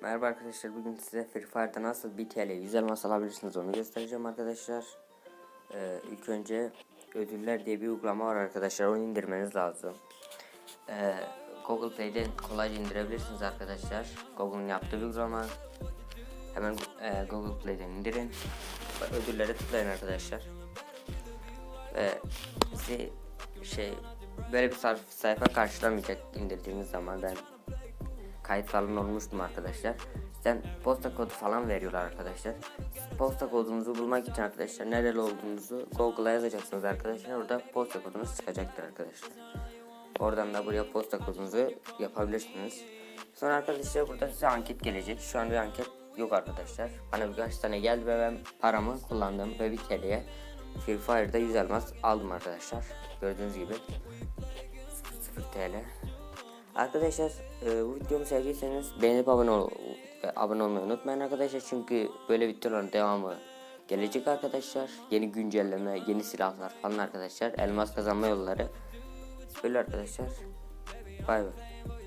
Merhaba arkadaşlar bugün size Free Fire'da nasıl 1 TL 100 elmas alabilirsiniz onu göstereceğim arkadaşlar. Ee, ilk önce ödüller diye bir uygulama var arkadaşlar onu indirmeniz lazım. Ee, Google Play'den kolayca indirebilirsiniz arkadaşlar. Google'un yaptığı bir uygulama. Hemen e, Google Play'den indirin. Ödüllere tıklayın arkadaşlar. Ve sizi şey böyle bir sayfa karşılamayacak indirdiğiniz zaman ben kayıt falan olmuştum arkadaşlar. Sizden posta kodu falan veriyorlar arkadaşlar. Posta kodunuzu bulmak için arkadaşlar nereli olduğunuzu Google'a yazacaksınız arkadaşlar. Orada posta kodunuz çıkacaktır arkadaşlar. Oradan da buraya posta kodunuzu yapabilirsiniz. Sonra arkadaşlar burada size anket gelecek. Şu an bir anket yok arkadaşlar. Bana birkaç tane geldi ve ben paramı kullandım ve bir TL'ye Free Fire'da 100 elmas aldım arkadaşlar. Gördüğünüz gibi 0 TL. Arkadaşlar e, bu videomu sevdiyseniz beğenip abone, ol, abone olmayı unutmayın arkadaşlar. Çünkü böyle videoların devamı gelecek arkadaşlar. Yeni güncelleme, yeni silahlar falan arkadaşlar. Elmas kazanma yolları. Böyle arkadaşlar. Bay bay.